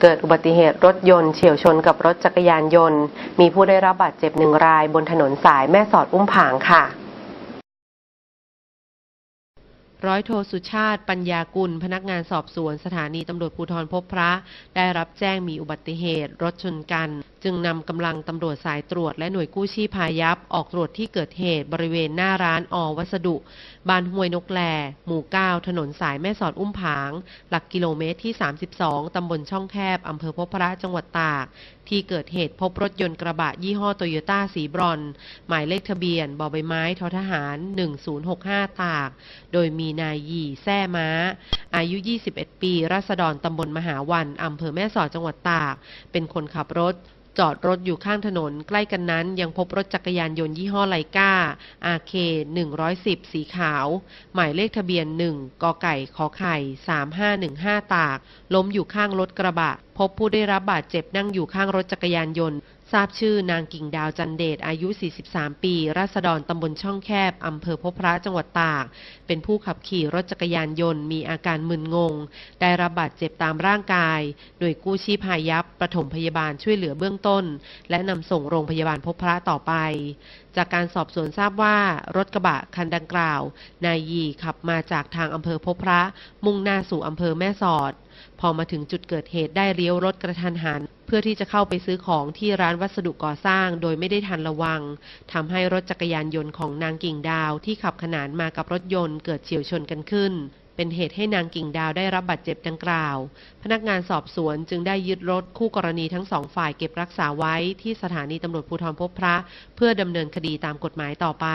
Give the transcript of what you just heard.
เกิดอุบัติเหตุรถยนต์เฉียวชนกับรถจักรยานยนต์ มีผู้ได้รับบาดเจ็บหนึ่งรายบนถนนสายแม่สอดอุ้มผางค่ะ ร้อยโทสุชาติ ปัญญากุล พนักงานสอบสวน สถานีตำรวจภูธรพบพระ ได้รับแจ้งมีอุบัติเหตุ รถชนกัน จึงนำกำลังตำรวจสายตรวจและหน่วยกู้ชีพพายัพออกตรวจที่เกิดเหตุบริเวณหน้าร้านอวัสดุ บ้านห้วยนกแล หมู่ 9 ถนนสายแม่สอดอุ้มผาง หลักกิโลเมตรที่ 32 ตำบลช่องแคบอำเภอพบพระจังหวัดตาก ที่เกิดเหตุพบรถยนต์กระบะยี่ห้อโตโยต้าสีบรอน หมายเลขทะเบียนบอใบไม้ทอทหาร 1065 ตาก โดยมีนายยีแซ่ม้า อายุ 21 ปี รัษฎรตำบลมหาวันอำเภอแม่สอดจังหวัดตาก เป็นคนขับรถจอดรถอยู่ข้างถนนใกล้กันนั้นยังพบรถจักรยานยนต์ยี่ห้อไลกา RK 110 สีขาว หมายเลขทะเบียน 1กไก่ขอไข่ 3515 ตาก ล้มอยู่ข้างรถกระบะ พบผู้ได้รับบาดเจ็บนั่งอยู่ข้างรถจักรยานยนต์ ทราบชื่อนางกิ่งดาวจันเดชอายุ 43 ปี ราษฎรตำบลช่องแคบ อำเภอพบพระจังหวัดตาก เป็นผู้ขับขี่รถจักรยานยนต์มีอาการมึนงง ได้รับบาดเจ็บตามร่างกาย โดยกู้ชีพายัพปฐมพยาบาลช่วยเหลือเบื้องต้น และนำส่งโรงพยาบาลพบพระต่อไป จากการสอบสวนทราบว่ารถกระบะคันดังกล่าว นายยีขับมาจากทางอำเภอพบพระ มุ่งหน้าสู่อำเภอแม่สอด พอมาถึงจุดเกิดเหตุได้เลี้ยวรถกระทันหัน เพื่อที่จะเข้าไปซื้อของที่ร้านวัสดุก่อสร้าง โดยไม่ได้ทันระวังทำให้รถจักรยานยนต์ของนางกิ่งดาวที่ขับขนานมากับรถยนต์เกิดเฉียวชนกันขึ้น เป็นเหตุให้นางกิ่งดาวได้รับบาดเจ็บดังกล่าว พนักงานสอบสวนจึงได้ยึดรถคู่กรณีทั้งสองฝ่ายเก็บรักษาไว้ที่สถานีตำรวจภูธรพบพระ เพื่อดำเนินคดีตามกฎหมายต่อไป